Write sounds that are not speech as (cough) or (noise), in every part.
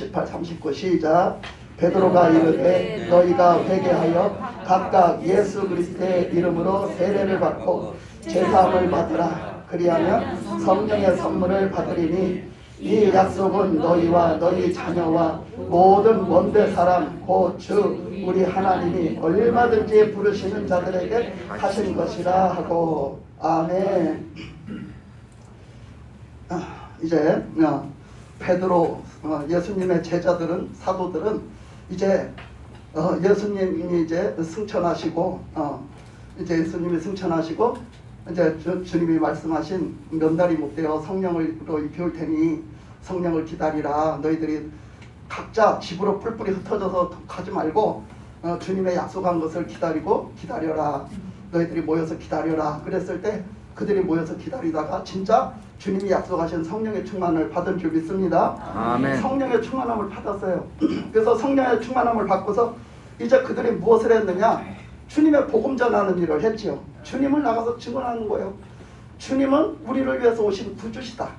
38, 39 시작. 베드로가 이르되 너희가 회개하여 각각 예수 그리스도의 이름으로 세례를 받고 제사함을 받으라. 그리하면 성령의 선물을 받으리니 이 약속은 너희와 너희 자녀와 모든 원대 사람 곧주 우리 하나님이 얼마든지 부르시는 자들에게 하신 것이라 하고 아멘. 아, 이제 어, 베드로 어, 예수님의 제자들은 사도들은 이제 어, 예수님이 이제 승천하시고 어, 이제 예수님이 승천하시고 이제 주, 주님이 말씀하신 몇 날이 못 되어 성령으로 비울 테니 성령을 기다리라. 너희들이 각자 집으로 뿔뿔이 흩어져서 가지 말고 어, 주님의 약속한 것을 기다리고 기다려라. 너희들이 모여서 기다려라. 그랬을 때 그들이 모여서 기다리다가 진짜 주님이 약속하신 성령의 충만을 받은 줄 믿습니다. 아멘. 성령의 충만함을 받았어요. (clears throat) 그래서 성령의 충만함을 받고서 이제 그들이 무엇을 했느냐? 주님의 복음 전하는 일을 했지요. 주님을 나가서 증언하는 거예요. 주님은 우리를 위해서 오신 구주시다.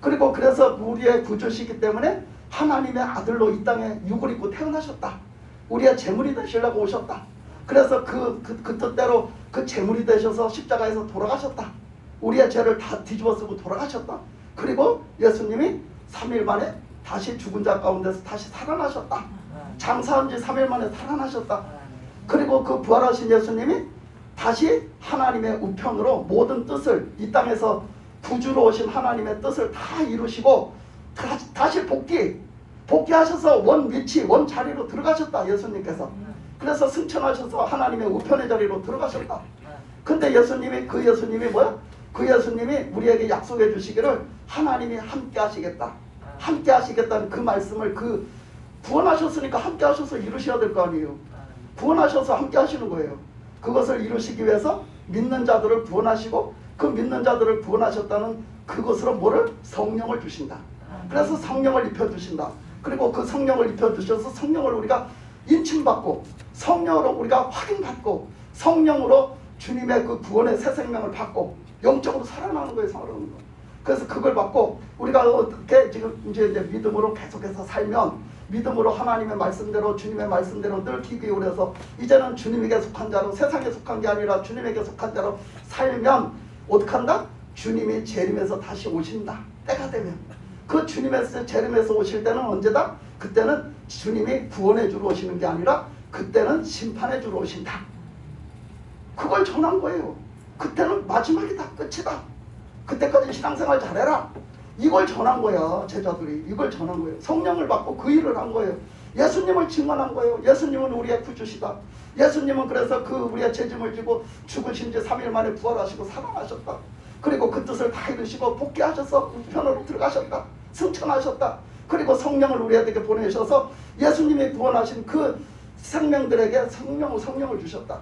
그리고 그래서 우리의 구주시기 때문에 하나님의 아들로 이 땅에 육을 입고 태어나셨다. 우리의 제물이 되시려고 오셨다. 그래서 그, 그, 그 뜻대로 그 제물이 되셔서 십자가에서 돌아가셨다. 우리의 죄를 다 뒤집어 쓰고 돌아가셨다. 그리고 예수님이 3일 만에 다시 죽은 자 가운데서 다시 살아나셨다. 장사한 지 3일 만에 살아나셨다. 그리고 그 부활하신 예수님이 다시 하나님의 우편으로 모든 뜻을 이 땅에서 구주로 오신 하나님의 뜻을 다 이루시고 다시, 다시 복귀 복귀하셔서 원 위치 원 자리로 들어가셨다 예수님께서 그래서 승천하셔서 하나님의 우편의 자리로 들어가셨다 근데 예수님이 그 예수님이 뭐야? 그 예수님이 우리에게 약속해 주시기를 하나님이 함께 하시겠다 함께 하시겠다는 그 말씀을 그 구원하셨으니까 함께 하셔서 이루셔야 될 거 아니에요 구원하셔서 함께 하시는 거예요. 그것을 이루시기 위해서 믿는 자들을 구원하시고 그 믿는 자들을 구원하셨다는 그것으로 뭐를 성령을 주신다. 그래서 성령을 입혀 주신다. 그리고 그 성령을 입혀 주셔서 성령을 우리가 인침받고 성령으로 우리가 확인받고 성령으로 주님의 그 구원의 새 생명을 받고 영적으로 살아나는 거예요, 살아나는 거. 그래서 그걸 받고 우리가 어떻게 지금 이제, 이제 믿음으로 계속해서 살면 믿음으로 하나님의 말씀대로 주님의 말씀대로 늘귀 기울여서 이제는 주님에게 속한 자로 세상에 속한 게 아니라 주님에게 속한 자로 살면 어떡한다? 주님이 재림에서 다시 오신다. 때가 되면 그 주님의 재림에서 오실 때는 언제다? 그때는 주님이 구원해 주러 오시는 게 아니라 그때는 심판해 주러 오신다. 그걸 전한 거예요. 그때는 마지막이다. 끝이다. 그때까지 신앙생활 잘해라. 이걸 전한 거야 제자들이 이걸 전한 거예요 성령을 받고 그 일을 한 거예요 예수님을 증언한 거예요 예수님은 우리의 구주시다 예수님은 그래서 그 우리의 죄짐을 지고 죽으신 지 3일 만에 부활하시고 살아나셨다 그리고 그 뜻을 다 이루시고 복귀하셔서 우편으로 들어가셨다 승천하셨다 그리고 성령을 우리에게 보내셔서 예수님이 구원하신 그 생명들에게 성령, 성령을 주셨다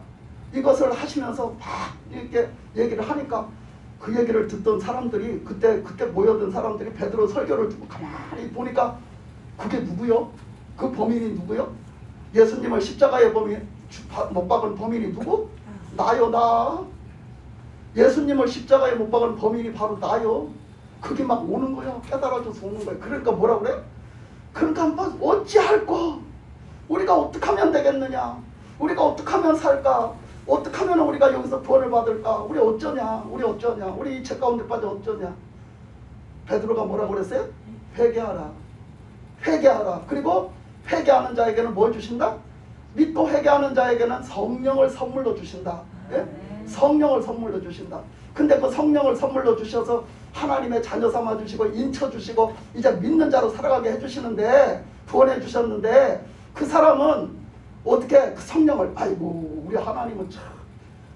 이것을 하시면서 막 이렇게 얘기를 하니까 그 얘기를 듣던 사람들이 그때 그때 모여든 사람들이 베드로 설교를 듣고 가만히 보니까 그게 누구요? 그 범인이 누구요? 예수님을 십자가에 범인 못 박은 범인이 누구? 나요 나. 예수님을 십자가에 못 박은 범인이 바로 나요. 그게 막 오는 거야. 깨달아져서 오는 거야. 그러니까 뭐라 그래? 그러니까 한번 어찌할꼬? 우리가 어떻게 하면 되겠느냐? 우리가 어떻게 하면 살까? 어떻게 하면 우리가 여기서 구원을 받을까? 우리 어쩌냐? 우리 어쩌냐? 우리 이책 가운데 빠져 어쩌냐? 베드로가 뭐라고 그랬어요? 회개하라. 회개하라. 그리고 회개하는 자에게는 뭘 주신다? 믿고 회개하는 자에게는 성령을 선물로 주신다. 예? 성령을 선물로 주신다. 근데 그 성령을 선물로 주셔서 하나님의 자녀 삼아 주시고 인쳐 주시고 이제 믿는 자로 살아가게 해 주시는데 구원해 주셨는데 그 사람은 어떻게 그 성령을 아이고 우리 하나님은 참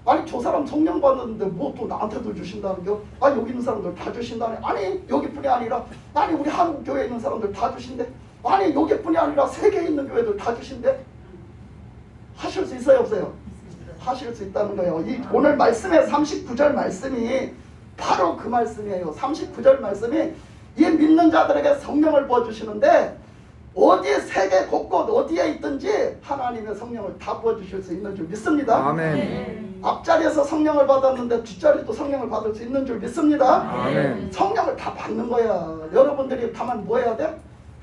아니 저 사람 성령 받는데 뭐 또 나한테도 주신다는 겨? 아 여기 있는 사람들 다 주신다네 아니 여기뿐이 아니라 아니 우리 한국 교회에 있는 사람들 다 주신대 아니 여기뿐이 아니라 세계에 있는 교회들 다 주신대 하실 수 있어요 없어요? 하실 수 있다는 거예요 이 오늘 말씀의 39절 말씀이 바로 그 말씀이에요 39절 말씀이 이 믿는 자들에게 성령을 부어주시는데 어디 세계 곳곳 어디에 있든지 하나님의 성령을 다 부어주실 수 있는 줄 믿습니다 아멘. 앞자리에서 성령을 받았는데 뒷자리도 성령을 받을 수 있는 줄 믿습니다. 아멘. 성령을 다 받는 거야. 여러분들이 다만 뭐 해야 돼?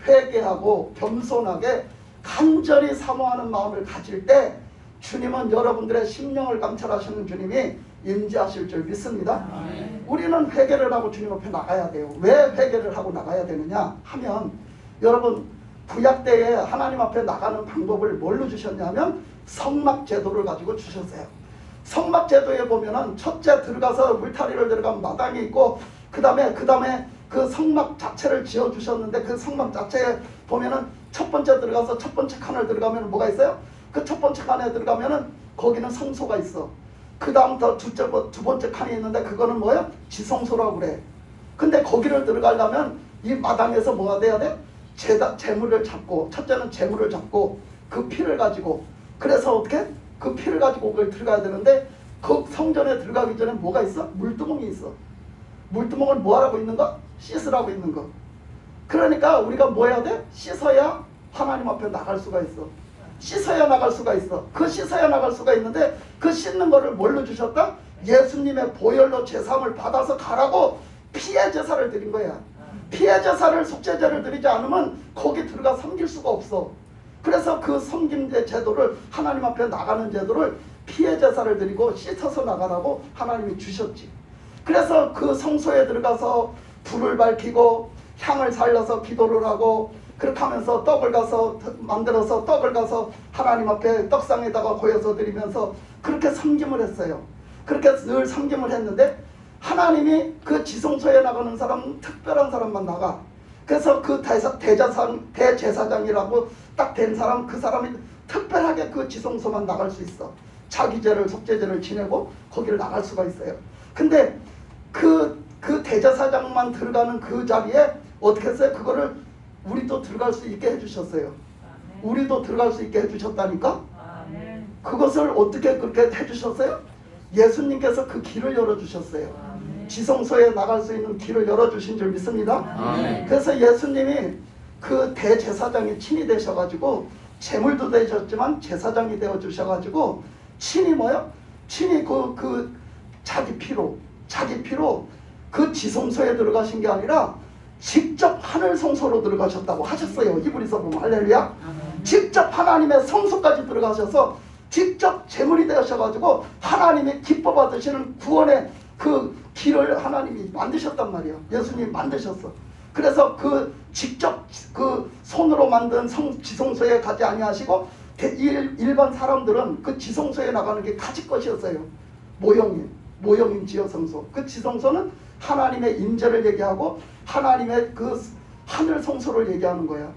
회개하고 겸손하게 간절히 사모하는 마음을 가질 때 주님은 여러분들의 심령을 감찰하시는 주님이 임재하실 줄 믿습니다. 우리는 회개를 하고 주님 앞에 나가야 돼요. 왜 회개를 하고 나가야 되느냐 하면 여러분 구약 때에 하나님 앞에 나가는 방법을 뭘로 주셨냐면 성막 제도를 가지고 주셨어요. 성막 제도에 보면은 첫째 들어가서 물타리를 들어가면 마당이 있고 그 다음에 그 다음에 그 성막 자체를 지어 주셨는데 그 성막 자체에 보면은 첫 번째 들어가서 첫 번째 칸을 들어가면 뭐가 있어요? 그 첫 번째 칸에 들어가면은 거기는 성소가 있어. 그 다음부터 두째, 번- 두 번째 칸이 있는데 그거는 뭐야? 지성소라고 그래. 근데 거기를 들어가려면 이 마당에서 뭐가 돼야 돼? 재다, 재물을 잡고 첫째는 재물을 잡고 그 피를 가지고 그래서 어떻게? 그 피를 가지고 그걸 들어가야 되는데 그 성전에 들어가기 전에 뭐가 있어? 물두멍이 있어. 물두멍을 뭐 하라고 있는 거? 씻으라고 있는 거. 그러니까 우리가 뭐 해야 돼? 씻어야 하나님 앞에 나갈 수가 있어. 씻어야 나갈 수가 있어. 그 씻어야 나갈 수가 있는데 그 씻는 거를 뭘로 주셨다? 예수님의 보혈로 제사함을 받아서 가라고 피해 제사를 드린 거야. 피해 제사를 속죄제를 드리지 않으면 거기 들어가 섬길 수가 없어. 그래서 그 섬김제 제도를 하나님 앞에 나가는 제도를 피해 제사를 드리고 씻어서 나가라고 하나님이 주셨지. 그래서 그 성소에 들어가서 불을 밝히고 향을 살려서 기도를 하고 그렇게 하면서 떡을 가서 만들어서 떡을 가서 하나님 앞에 떡상에다가 고여서 드리면서 그렇게 섬김을 했어요. 그렇게 늘 섬김을 했는데 하나님이 그 지성소에 나가는 사람은 특별한 사람만 나가. 그래서 그 대사, 대자상, 대제사장이라고 딱 된 사람 그 사람이 특별하게 그 지성소만 나갈 수 있어. 자기 죄를 속죄죄를 지내고 거기를 나갈 수가 있어요. 근데 그, 그 대제사장만 들어가는 그 자리에 어떻게 했어요? 그거를 우리도 들어갈 수 있게 해주셨어요. 우리도 들어갈 수 있게 해주셨다니까? 그것을 어떻게 그렇게 해주셨어요? 예수님께서 그 길을 열어주셨어요. 지성소에 나갈 수 있는 길을 열어주신 줄 믿습니다. 아멘. 그래서 예수님이 그 대제사장이 친이 되셔가지고 재물도 되셨지만 제사장이 되어 주셔가지고 친이 뭐요? 친이 그, 그 자기 피로 자기 피로 그 지성소에 들어가신 게 아니라 직접 하늘 성소로 들어가셨다고 하셨어요. 히브리서 보면 할렐루야. 직접 하나님의 성소까지 들어가셔서 직접 제물이 되셔가지고 하나님이 기뻐 받으시는 구원의 그 길을 하나님이 만드셨단 말이에요. 예수님이 만드셨어. 그래서 그 직접 그 손으로 만든 성 지성소에 가지 아니하시고 대- 일, 일반 사람들은 그 지성소에 나가는 게 가지 것이었어요. 모형인 모형인 지어성소. 그 지성소는 하나님의 임재를 얘기하고 하나님의 그 하늘 성소를 얘기하는 거야.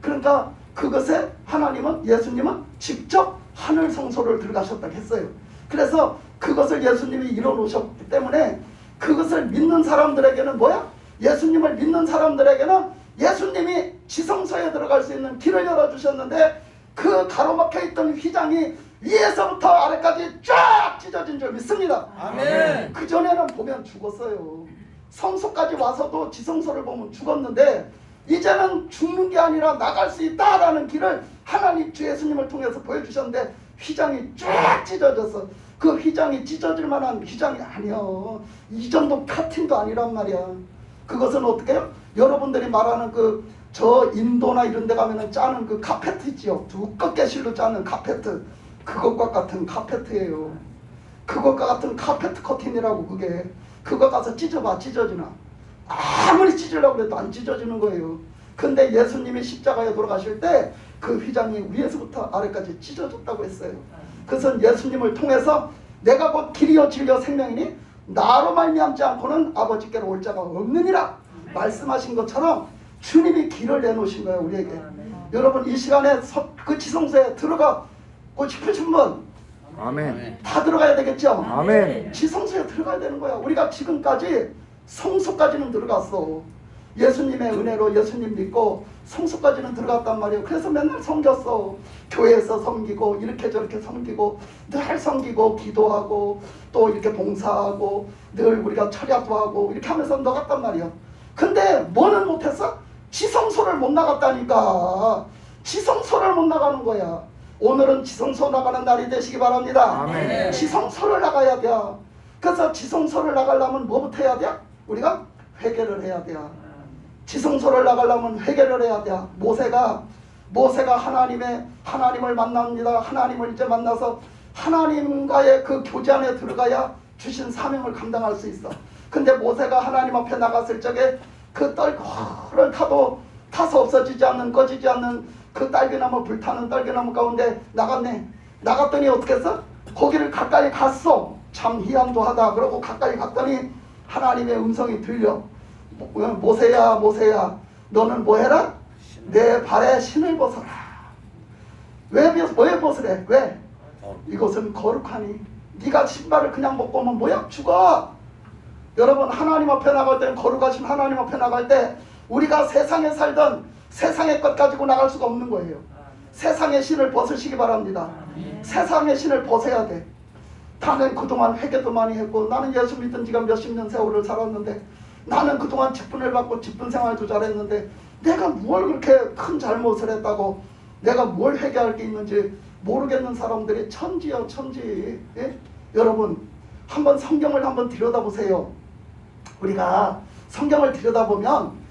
그러니까 그것에 하나님은 예수님은 직접 하늘 성소를 들어가셨다고 했어요. 그래서 그것을 예수님이 이뤄놓으셨기 때문에 그것을 믿는 사람들에게는 뭐야? 예수님을 믿는 사람들에게는 예수님이 지성소에 들어갈 수 있는 길을 열어주셨는데 그 가로막혀 있던 휘장이 위에서부터 아래까지 쫙 찢어진 줄 믿습니다. 아멘. 그 전에는 보면 죽었어요. 성소까지 와서도 지성소를 보면 죽었는데 이제는 죽는 게 아니라 나갈 수 있다라는 길을 하나님 주 예수님을 통해서 보여주셨는데 휘장이 쫙 찢어져서 그 휘장이 찢어질 만한 휘장이 아니요. 이 정도 카틴도 아니란 말이야. 그것은 어떻게 해요? 여러분들이 말하는 그 저 인도나 이런 데 가면은 짜는 그 카페트 있지요. 두껍게 실로 짜는 카페트. 그것과 같은 카페트예요. 그것과 같은 카페트 커튼이라고 그게. 그거 가서 찢어봐 찢어지나. 아무리 찢으려고 해도 안 찢어지는 거예요. 근데 예수님이 십자가에 돌아가실 때 그 휘장이 위에서부터 아래까지 찢어졌다고 했어요. 그것은 예수님을 통해서 내가 곧 길이요 진리요 생명이니 나로 말미암지 않고는 아버지께로 올 자가 없느니라 말씀하신 것처럼 주님이 길을 내놓으신 거예요 우리에게. 여러분 이 시간에 서- 그 지성소에 들어가 고 싶으신 분 아멘. 다 들어가야 되겠죠? 아멘. 지성소에 들어가야 되는 거야. 우리가 지금까지 성소까지는 들어갔어. 예수님의 은혜로 예수님 믿고 성소까지는 들어갔단 말이에요. 그래서 맨날 섬겼어. 교회에서 섬기고 이렇게 저렇게 섬기고 늘 섬기고 기도하고 또 이렇게 봉사하고 늘 우리가 철야도 하고 이렇게 하면서 나갔단 말이야. 근데 뭐는 못했어? 지성소를 못 나갔다니까. 지성소를 못 나가는 거야. 오늘은 지성소 나가는 날이 되시기 바랍니다. 아멘. 지성소를 나가야 돼. 그래서 지성소를 나가려면 뭐부터 해야 돼? 우리가 회개를 해야 돼. 지성소를 나가려면 회개를 해야 돼. 모세가 모세가 하나님의 하나님을 만납니다. 하나님을 이제 만나서 하나님과의 그 교제 안에 들어가야 주신 사명을 감당할 수 있어. 근데 모세가 하나님 앞에 나갔을 적에 그 떨고를 타도 타서 없어지지 않는 꺼지지 않는 그 딸기나무 불타는 딸기나무 가운데 나갔네. 나갔더니 어떻게 했어? 거기를 가까이 갔어. 참 희한도 하다. 그러고 가까이 갔더니 하나님의 음성이 들려. 모- 모세야 모세야 너는 뭐 해라? 내 발에 신을 벗어라. 왜, 벗- 왜 벗으래? 왜? 이것은 거룩하니 네가 신발을 그냥 벗고 오면 뭐야? 죽어. 여러분 하나님 앞에 나갈 때는 거룩하신 하나님 앞에 나갈 때 우리가 세상에 살던 세상의 것 가지고 나갈 수가 없는 거예요. 세상의 신을 벗으시기 바랍니다. 세상의 신을 벗어야 돼. 나는 그동안 회개도 많이 했고 나는 예수 믿은 지가 몇십 년 세월을 살았는데 나는 그동안 직분을 받고 직분 생활도 잘했는데 내가 뭘 그렇게 큰 잘못을 했다고 내가 뭘 회개할 게 있는지 모르겠는 사람들이 천지요 천지 예? 여러분 한번 성경을 한번 들여다보세요 우리가 성경을 들여다보면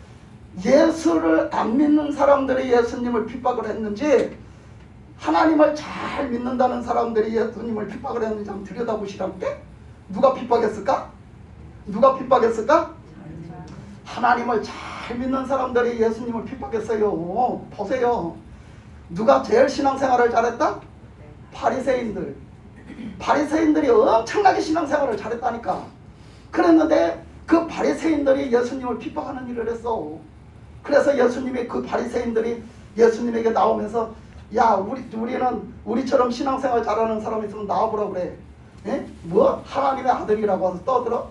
예수를 안 믿는 사람들이 예수님을 핍박을 했는지 하나님을 잘 믿는다는 사람들이 예수님을 핍박을 했는지 한번 들여다보시라게 누가 핍박했을까? 누가 핍박했을까? 하나님을 잘 믿는 사람들이 예수님을 핍박했어요. 보세요. 누가 제일 신앙생활을 잘했다? 바리새인들. 바리새인들이 엄청나게 신앙생활을 잘했다니까. 그랬는데 그 바리새인들이 예수님을 핍박하는 일을 했어. 그래서 예수님이 그 바리새인들이 예수님에게 나오면서 야 우리 우리는 우리처럼 신앙생활 잘하는 사람 있으면 나와보라 그래. 예? 뭐 하나님의 아들이라고 해서 떠들어?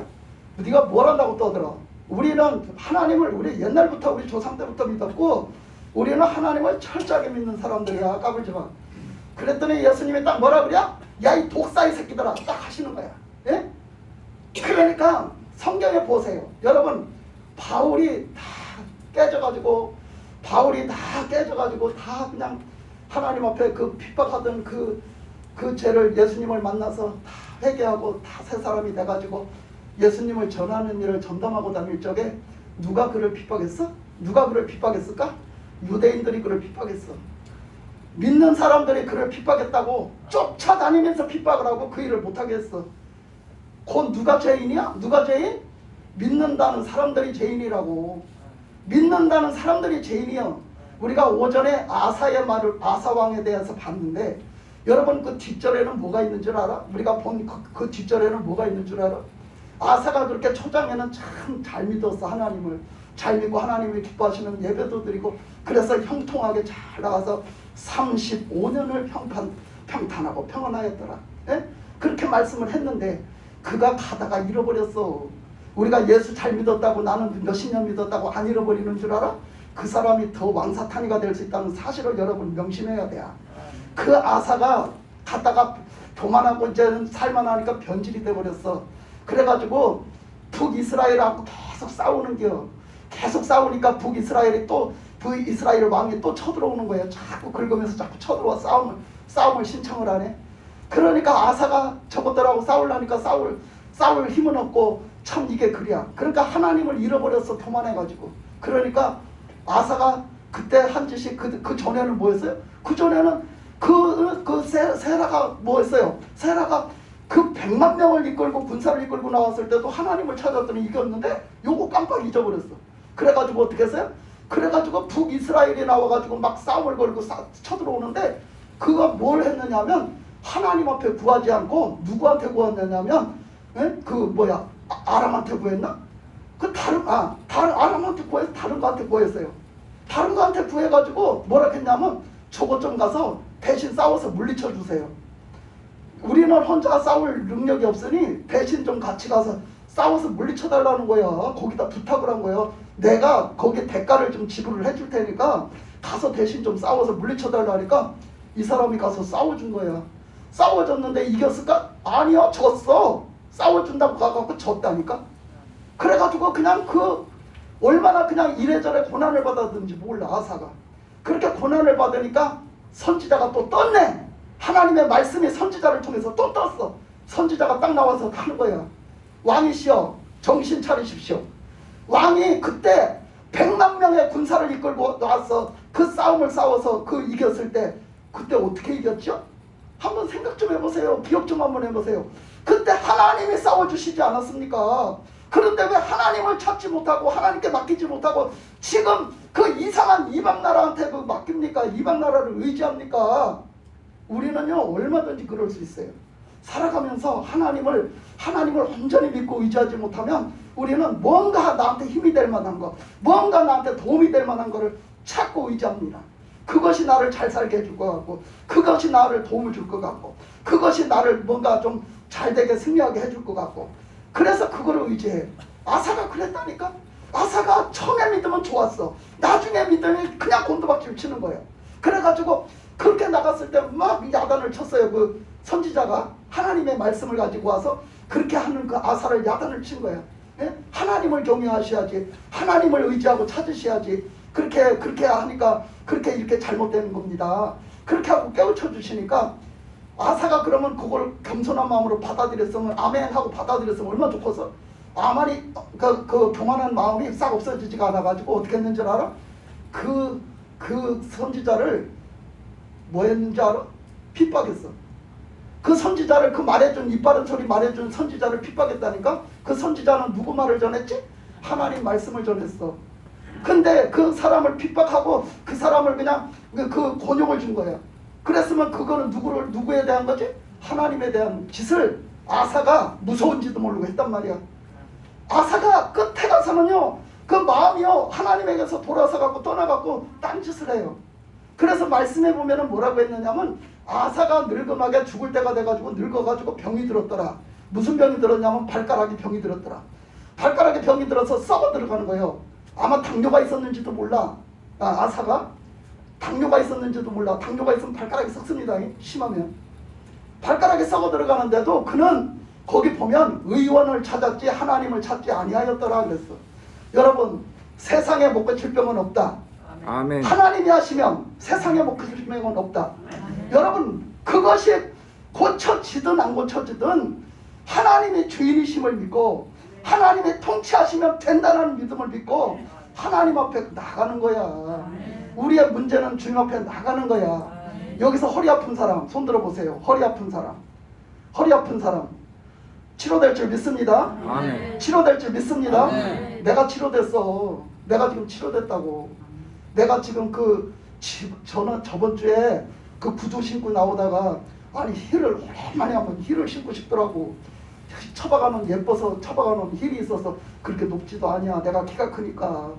네가 뭘 한다고 떠들어? 우리는 하나님을 우리 옛날부터 우리 조상 때부터 믿었고 우리는 하나님을 철저하게 믿는 사람들이야 까불지 마. 그랬더니 예수님이 딱 뭐라 그래? 야이 독사의 새끼들아 딱 하시는 거야. 예? 그러니까 성경에 보세요. 여러분 바울이 다 깨져가지고 바울이 다 깨져가지고 다 그냥 하나님 앞에 그 핍박하던 그, 그 죄를 예수님을 만나서 다 회개하고 다 새 사람이 돼가지고 예수님을 전하는 일을 전담하고 다닐 적에 누가 그를 핍박했어? 누가 그를 핍박했을까? 유대인들이 그를 핍박했어. 믿는 사람들이 그를 핍박했다고 쫓아다니면서 핍박을 하고 그 일을 못하게 했어. 곧 누가 죄인이야? 누가 죄인? 믿는다는 사람들이 죄인이라고. 믿는다는 사람들이 죄인이요. 우리가 오전에 아사의 말을 아사 왕에 대해서 봤는데 여러분 그 뒷절에는 뭐가 있는 줄 알아? 우리가 본그 그 뒷절에는 뭐가 있는 줄 알아? 아사가 그렇게 초장에는 참 잘 믿었어 하나님을 잘 믿고 하나님을 기뻐하시는 예배도 드리고 그래서 형통하게 잘 나가서 35년을 평판 평탄하고 평안하였더라. 예? 그렇게 말씀을 했는데 그가 가다가 잃어버렸어. 우리가 예수 잘 믿었다고 나는 몇십 년 믿었다고 안 잃어버리는 줄 알아? 그 사람이 더 왕사탄이가 될 수 있다는 사실을 여러분 명심해야 돼요. 그 아사가 갔다가 교만하고 이제는 살만하니까 변질이 돼버렸어. 그래가지고 북이스라엘하고 계속 싸우는겨. 계속 싸우니까 북이스라엘이 또 북이스라엘 왕이 또 쳐들어오는 거예요. 자꾸 긁으면서 자꾸 쳐들어와 싸움을 싸움을 신청을 하네. 그러니까 아사가 저것들하고 싸우려니까 싸울 싸울 힘은 없고 참 이게 그래야. 그러니까 하나님을 잃어버렸어 교만해가지고. 그러니까 아사가 그때 한 짓이 그, 그 전에는 뭐였어요? 그 전에는 그, 그 세, 세라가 뭐였어요? 세라가 그 백만 명을 이끌고 군사를 이끌고 나왔을 때도 하나님을 찾았더니 이겼는데 요거 깜빡 잊어버렸어. 그래가지고 어떻게 했어요? 그래가지고 북이스라엘이 나와가지고 막 싸움을 걸고 싸, 쳐들어오는데 그가 뭘 했느냐면 하나님 앞에 구하지 않고 누구한테 구했느냐면 예? 그 뭐야 아- 아람한테 구했나? 그 다른 아 다른 아람한테 구해서 다른 거한테 구했어요. 다른 거한테 구해가지고 뭐라 했냐면 저것 좀 가서 대신 싸워서 물리쳐 주세요. 우리는 혼자 싸울 능력이 없으니 대신 좀 같이 가서 싸워서 물리쳐 달라는 거야. 거기다 부탁을 한 거예요. 내가 거기에 대가를 좀 지불을 해줄 테니까 가서 대신 좀 싸워서 물리쳐 달라니까 이 사람이 가서 싸워준 거야. 싸워줬는데 이겼을까? 아니요, 졌어. 싸워준다고 가갖고 졌다니까. 그래가지고 그냥 그 얼마나 그냥 이래저래 고난을 받았는지 몰라 아사가. 그렇게 고난을 받으니까 선지자가 또 떴네. 하나님의 말씀이 선지자를 통해서 또 떴어. 선지자가 딱 나와서 하는 거야. 왕이시여 정신 차리십시오. 왕이 그때 백만 명의 군사를 이끌고 나와서 그 싸움을 싸워서 그 이겼을 때 그때 어떻게 이겼죠? 한번 생각 좀 해보세요. 기억 좀 한번 해보세요. 그때 하나님이 싸워주시지 않았습니까? 그런데 왜 하나님을 찾지 못하고 하나님께 맡기지 못하고 지금 그 이상한 이방 나라한테 그 맡깁니까? 이방 나라를 의지합니까? 우리는요 얼마든지 그럴 수 있어요. 살아가면서 하나님을 하나님을 온전히 믿고 의지하지 못하면 우리는 뭔가 나한테 힘이 될 만한 거, 뭔가 나한테 도움이 될 만한 거를 찾고 의지합니다. 그것이 나를 잘 살게 해줄 것 같고, 그것이 나를 도움을 줄 것 같고, 그것이 나를 뭔가 좀 잘 되게 승리하게 해줄 것 같고, 그래서 그거를 의지해. 아사가 그랬다니까. 아사가 처음에 믿으면 좋았어. 나중에 믿으면 그냥 곤두박질 치는 거예요. 그래가지고 그렇게 나갔을 때 막 야단을 쳤어요. 그 선지자가 하나님의 말씀을 가지고 와서 그렇게 하는 그 아사를 야단을 친 거예요. 예? 하나님을 경외하셔야지. 하나님을 의지하고 찾으셔야지. 그렇게 그렇게 하니까 그렇게 이렇게 잘못되는 겁니다. 그렇게 하고 깨우쳐 주시니까 아사가 그러면 그걸 겸손한 마음으로 받아들였으면 아멘 하고 받아들였으면 얼마나 좋겠어. 아말이 그, 그 교만한 마음이 싹 없어지지가 않아가지고 어떻게 했는지 알아? 그, 그 선지자를 뭐 했는지 알아? 핍박했어. 그 선지자를 그 말해준 이빠른 소리 말해준 선지자를 핍박했다니까? 그 선지자는 누구 말을 전했지? 하나님 말씀을 전했어. 근데 그 사람을 핍박하고 그 사람을 그냥 그, 그 곤욕을 준 거야. 그랬으면 그거는 누구를 누구에 대한 거지? 하나님에 대한 짓을 아사가 무서운지도 모르고 했단 말이야. 아사가 끝에 가서는요 그 마음이요 하나님에게서 돌아서 갖고 떠나갖고 딴 짓을 해요. 그래서 말씀해 보면은 뭐라고 했느냐면 아사가 늙음하게 죽을 때가 돼가지고 늙어가지고 병이 들었더라. 무슨 병이 들었냐면 발가락이 병이 들었더라. 발가락에 병이 들어서 썩어 들어가는 거예요. 아마 당뇨가 있었는지도 몰라. 아, 아사가 당뇨가 있었는지도 몰라. 당뇨가 있으면 발가락이 썩습니다. 심하면. 발가락이 썩어 들어가는데도 그는 거기 보면 의원을 찾았지 하나님을 찾지 아니하였더라 그랬어. 여러분 세상에 못 고칠 병은 없다. 아멘. 하나님이 하시면 세상에 못 고칠 병은 없다. 여러분 그것이 고쳐지든 안 고쳐지든 하나님이 주인이심을 믿고 하나님이 통치하시면 된다는 믿음을 믿고 하나님 앞에 나가는 거야. 우리의 문제는 주님 앞에 나가는 거야. 여기서 허리 아픈 사람 손 들어 보세요. 허리 아픈 사람. 허리 아픈 사람. 치료될 줄 믿습니다. 아멘. 치료될 줄 믿습니다. 아멘. 내가 치료됐어. 내가 지금 치료됐다고. 내가 지금 그 지- 저는 저번 주에 그 구두 신고 나오다가 아니 힐을 오랜만에 한번 힐을 신고 싶더라고. 처박아놓은 예뻐서 처박아놓은 힐이 있어서 그렇게 높지도 않냐. 내가 키가 크니까.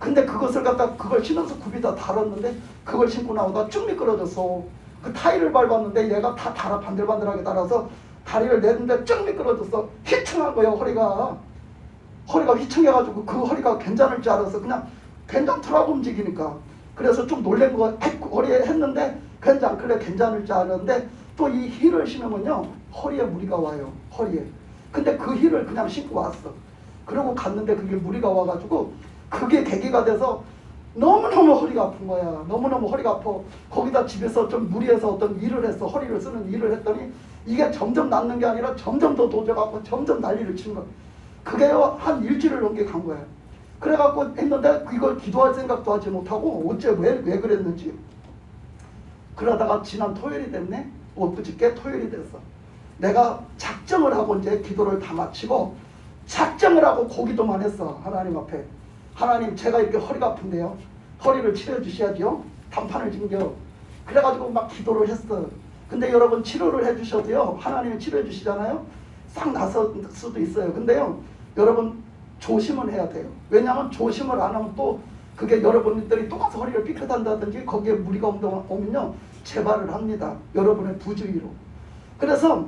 근데 그것을 갖다 그걸 신어서 굽이 다 달았는데 그걸 신고 나오다 쭉 미끄러졌어. 그 타일을 밟았는데 얘가 다 달아 반들반들하게 달아서 다리를 내는데 쭉 미끄러졌어. 휘청한 거야 허리가. 허리가 휘청해가지고 그 허리가 괜찮을 줄 알아서 그냥 괜찮더라고 움직이니까. 그래서 좀 놀란 거 아이고, 허리에 했는데 괜찮길래 괜찮을 줄 알았는데 또 이 힐을 신으면요 허리에 무리가 와요 허리에. 근데 그 힐을 그냥 신고 왔어. 그러고 갔는데 그게 무리가 와가지고 그게 계기가 돼서 너무너무 허리가 아픈 거야. 너무너무 허리가 아파. 거기다 집에서 좀 무리해서 어떤 일을 했어. 허리를 쓰는 일을 했더니 이게 점점 낫는 게 아니라 점점 더 도져갖고 점점 난리를 치는 거야. 그게요 한 일주일을 넘게 간 거야. 그래갖고 했는데 이걸 기도할 생각도 하지 못하고 어째 왜, 왜 그랬는지 그러다가 지난 토요일이 됐네 엊그저께 토요일이 됐어 내가 작정을 하고 이제 기도를 다 마치고 작정을 하고 고기도만 했어 하나님 앞에 하나님 제가 이렇게 허리가 아픈데요. 허리를 치료해 주셔야죠 단판을 징겨 그래가지고 막 기도를 했어. 근데 여러분 치료를 해주셔도요. 하나님이 치료해 주시잖아요. 싹 났을 수도 있어요. 근데요 여러분 조심은 해야 돼요. 왜냐하면 조심을 안 하면 또 그게 여러분들이 또 가서 허리를 삐끗한다든지 거기에 무리가 오면요 재발을 합니다. 여러분의 부주의로. 그래서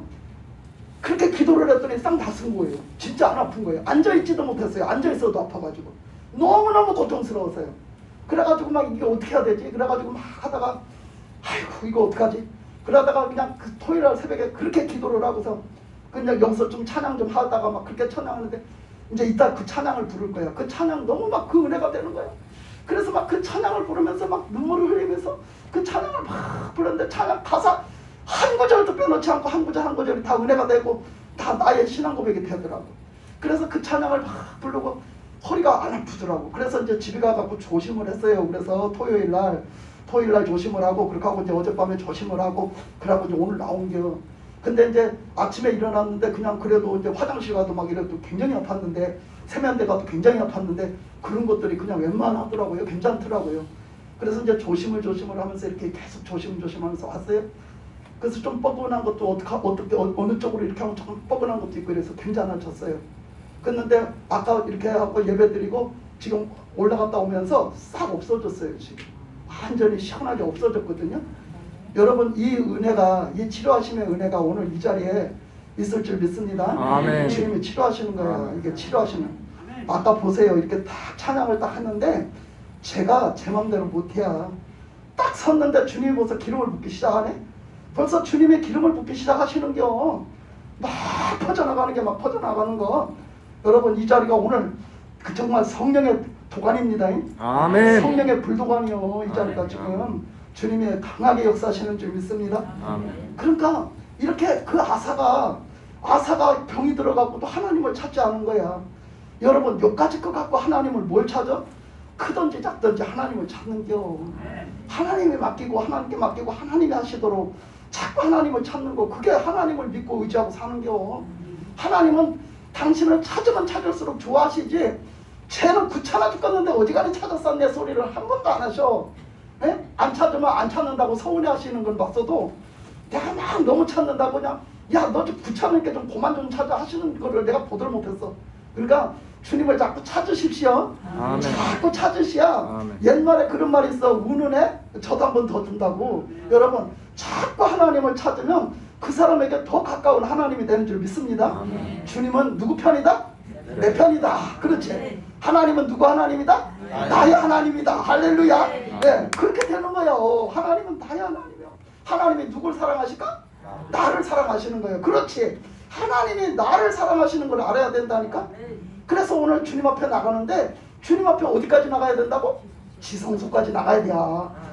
그렇게 기도를 했더니 싹 나선 거예요. 진짜 안 아픈 거예요. 앉아있지도 못했어요. 앉아있어도 아파가지고. 너무너무 고통스러웠어요. 그래가지고 막 이게 어떻게 해야 되지? 그래가지고 막 하다가 아이고 이거 어떡하지? 그러다가 그냥 그 토요일 날 새벽에 그렇게 기도를 하고서 그냥 여기서 좀 찬양 좀 하다가 막 그렇게 찬양하는데 이제 이따 그 찬양을 부를 거야. 그 찬양 너무 막 그 은혜가 되는 거야. 그래서 막 그 찬양을 부르면서 막 눈물을 흘리면서 그 찬양을 막 부르는데 찬양 가사 한 구절도 빼놓지 않고 한 구절 한 구절이 다 은혜가 되고 다 나의 신앙 고백이 되더라고. 그래서 그 찬양을 막 부르고 허리가 안 아프더라고. 그래서 이제 집에 가갖고 조심을 했어요. 그래서 토요일 날 토요일 날 조심을 하고 그렇게 하고 이제 어젯밤에 조심을 하고 그러고 이제 오늘 나온겨. 근데 이제 아침에 일어났는데 그냥 그래도 이제 화장실 가도 막 이래도 굉장히 아팠는데 세면대 가도 굉장히 아팠는데 그런 것들이 그냥 웬만하더라고요. 괜찮더라고요. 그래서 이제 조심을 조심을 하면서 이렇게 계속 조심 조심 하면서 왔어요. 그래서 좀 뻐근한 것도 어떻게 어떻게 어, 어느 쪽으로 이렇게 하면 조금 뻐근한 것도 있고 그래서 괜찮아졌어요. 그런데 아까 이렇게 하고 예배 드리고 지금 올라갔다 오면서 싹 없어졌어요 지금 완전히 시원하게 없어졌거든요. 여러분 이 은혜가 이 치료하심의 은혜가 오늘 이 자리에 있을 줄 믿습니다. 아멘. 주님이 치료하시는 거야. 아멘. 이게 치료하시는. 아까 보세요. 이렇게 딱 찬양을 딱 했는데 제가 제 마음대로 못해야 딱 섰는데 주님이 벌써 기름을 붓기 시작하네. 벌써 주님이 기름을 붓기 시작하시는겨. 막 퍼져나가는 게 막 퍼져나가는 거. 여러분 이 자리가 오늘 그 정말 성령의 도관입니다. 아멘. 성령의 불도관이요. 이 자리가 지금 주님이 강하게 역사하시는 줄 믿습니다. 아멘. 그러니까 이렇게 그 아사가 아사가 병이 들어가고도 하나님을 찾지 않은 거야. 여러분 요까지 거 갖고 하나님을 뭘 찾아? 크든지 작든지 하나님을 찾는겨. 하나님이 맡기고 하나님께 맡기고 하나님이 하시도록 자꾸 하나님을 찾는 거 그게 하나님을 믿고 의지하고 사는겨. 하나님은 당신을 찾으면 찾을수록 좋아하시지. 쟤는 귀찮아 죽겠는데 어지간히 찾았어 내 소리를 한 번도 안 하셔. 예? 안 찾으면 안 찾는다고 서운해 하시는 걸 봤어도 내가 막 너무 찾는다고 그냥 야 너 좀 귀찮으니까 좀 그만 좀 찾아 하시는 거를 내가 보들 못했어 그러니까 주님을 자꾸 찾으십시오 아멘. 자꾸 찾으시야 아멘. 옛말에 그런 말이 있어 우는 애 저도 한 번 더 준다고 여러분 자꾸 하나님을 찾으면 그 사람에게 더 가까운 하나님이 되는 줄 믿습니다. 아멘. 주님은 누구 편이다? 내 편이다. 그렇지? 하나님은 누구 하나님이다? 나의 하나님이다. 할렐루야. 네, 그렇게 되는 거예요. 하나님은 나의 하나님이야 하나님이 누굴 사랑하실까? 나를 사랑하시는 거예요. 그렇지? 하나님이 나를 사랑하시는 걸 알아야 된다니까? 그래서 오늘 주님 앞에 나가는데 주님 앞에 어디까지 나가야 된다고? 지성소까지 나가야 돼.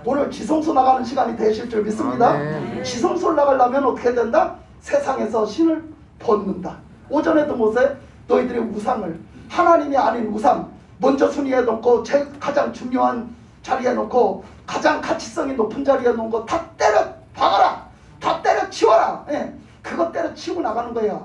오늘 지성소 나가는 시간이 되실 줄 믿습니다. 아멘. 지성소를 나가려면 어떻게 된다? 세상에서 신을 벗는다. 오전에도 모세 너희들이 우상을 하나님이 아닌 우상 먼저 순위에 놓고 제일 가장 중요한 자리에 놓고 가장 가치성이 높은 자리에 놓은 거 다 때려 박아라. 다 때려 치워라. 예. 그거 때려 치우고 나가는 거야.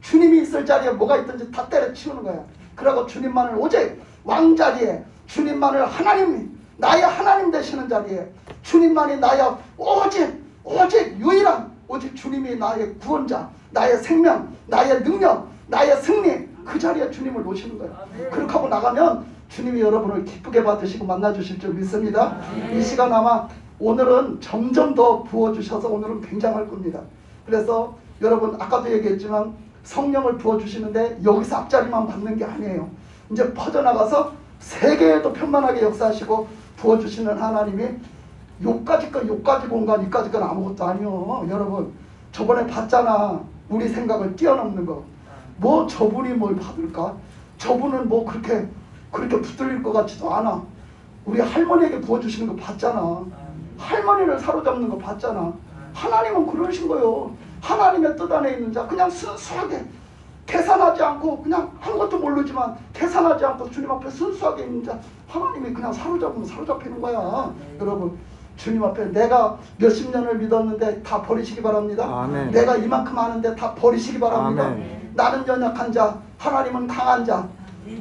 주님이 있을 자리에 뭐가 있든지 다 때려 치우는 거야. 그러고 주님만을 오직 왕자리에 주님만을 하나님 나의 하나님 되시는 자리에 주님만이 나의 오직 오직 유일한 오직 주님이 나의 구원자 나의 생명 나의 능력 나의 승리 그 자리에 주님을 놓으시는 거예요. 그렇게 하고 나가면 주님이 여러분을 기쁘게 받으시고 만나 주실 줄 믿습니다. 이 시간 아마 오늘은 점점 더 부어 주셔서 오늘은 굉장할 겁니다. 그래서 여러분 아까도 얘기했지만 성령을 부어 주시는데 여기서 앞자리만 받는 게 아니에요. 이제 퍼져나가서 세계에도 편만하게 역사하시고 부어 주시는 하나님이 요까지 건 요까지 공간 이까지 건 아무것도 아니요. 여러분 저번에 봤잖아. 우리 생각을 뛰어넘는 거. 뭐 저분이 뭘 받을까? 저분은 뭐 그렇게 그렇게 붙들릴 것 같지도 않아. 우리 할머니에게 부어주시는 거 봤잖아. 할머니를 사로잡는 거 봤잖아. 하나님은 그러신 거요. 하나님의 뜻 안에 있는 자 그냥 순수하게 계산하지 않고 그냥 아무것도 모르지만 계산하지 않고 주님 앞에 순수하게 있는 자 하나님이 그냥 사로잡으면 사로잡히는 거야. 여러분 주님 앞에 내가 몇십 년을 믿었는데 다 버리시기 바랍니다. 아멘. 내가 이만큼 하는데 다 버리시기 바랍니다. 아멘. 나는 연약한 자, 하나님은 강한 자.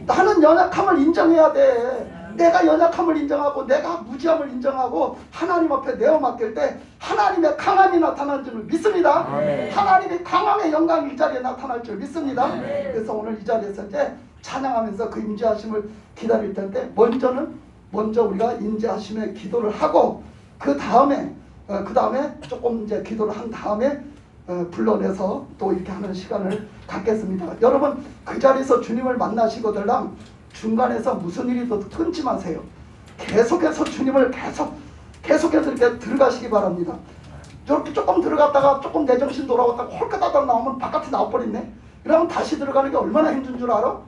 나는 연약함을 인정해야 돼. 내가 연약함을 인정하고 내가 무지함을 인정하고 하나님 앞에 내어 맡길 때 하나님의 강함이 나타날 줄 믿습니다. 아멘. 하나님의 강함의 영광이 이 자리에 나타날 줄 믿습니다. 그래서 오늘 이 자리에서 이제 찬양하면서 그 임재하심을 기다릴 텐데 먼저는 먼저 우리가 임재하심의 기도를 하고 그 다음에 그 다음에 조금 이제 기도를 한 다음에 어, 불러내서 또 이렇게 하는 시간을 갖겠습니다. 여러분 그 자리에서 주님을 만나시거들랑 중간에서 무슨 일이든 끊지 마세요. 계속해서 주님을 계속 계속해서 이렇게 들어가시기 바랍니다. 저렇게 조금 들어갔다가 조금 내 정신 돌아왔다가 홀까다닥 나오면 바깥에 나와버렸네. 그러면 다시 들어가는 게 얼마나 힘든 줄 알아?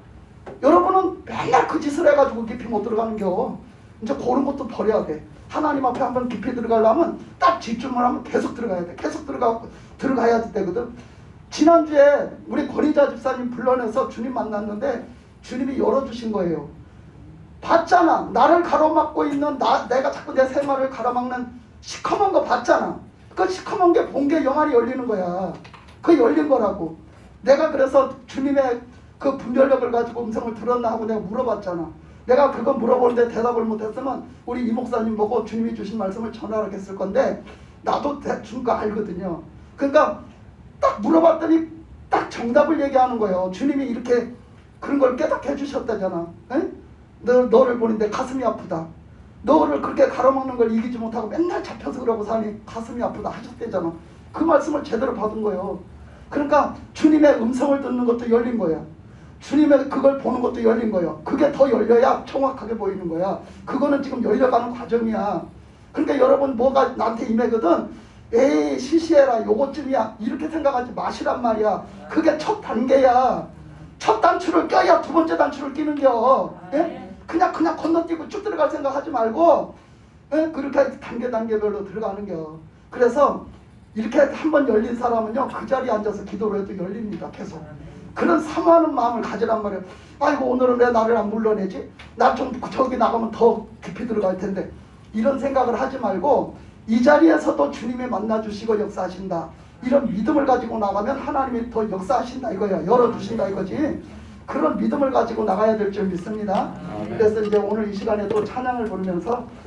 여러분은 맨날 그 짓을 해가지고 깊이 못 들어가는 겨. 이제 그런 것도 버려야 돼. 하나님 앞에 한번 깊이 들어가려면 딱 집중을 하면 계속 들어가야 돼. 계속 들어가 들어가야 되거든. 지난주에 우리 권희자 집사님 불러내서 주님 만났는데 주님이 열어주신 거예요. 봤잖아. 나를 가로막고 있는 나 내가 자꾸 내 생활을 가로막는 시커먼 거 봤잖아. 그 시커먼 게 본 게 영안이 열리는 거야. 그 열린 거라고. 내가 그래서 주님의 그 분별력을 가지고 음성을 들었나 하고 내가 물어봤잖아. 내가 그거 물어보는데 대답을 못했으면 우리 이 목사님 보고 주님이 주신 말씀을 전하라고 했을 건데 나도 대충 거 알거든요. 그러니까 딱 물어봤더니 딱 정답을 얘기하는 거예요. 주님이 이렇게 그런 걸 깨닫게 해주셨다잖아. 에? 너, 너를 보는데 가슴이 아프다. 너를 그렇게 가로막는 걸 이기지 못하고 맨날 잡혀서 그러고 사니 가슴이 아프다 하셨대잖아. 그 말씀을 제대로 받은 거예요. 그러니까 주님의 음성을 듣는 것도 열린 거야. 주님의 그걸 보는 것도 열린 거예요. 그게 더 열려야 정확하게 보이는 거야. 그거는 지금 열려가는 과정이야. 그러니까 여러분 뭐가 나한테 임해거든. 에이 시시해라 요것쯤이야 이렇게 생각하지 마시란 말이야. 그게 첫 단계야. 첫 단추를 껴야 두 번째 단추를 끼는겨. 예? 그냥 그냥 건너뛰고 쭉 들어갈 생각하지 말고 예? 그렇게 단계 단계별로 들어가는겨. 그래서 이렇게 한 번 열린 사람은요 그 자리에 앉아서 기도를 해도 열립니다 계속. 그런 사모하는 마음을 가지란 말이에요. 아이고 오늘은 왜 나를 안 불러내지? 나 좀 저기 나가면 더 깊이 들어갈 텐데 이런 생각을 하지 말고 이 자리에서도 주님이 만나 주시고 역사하신다. 이런 믿음을 가지고 나가면 하나님이 더 역사하신다 이거야. 열어 주신다 이거지. 그런 믿음을 가지고 나가야 될 줄 믿습니다. 그래서 이제 오늘 이 시간에 또 찬양을 부르면서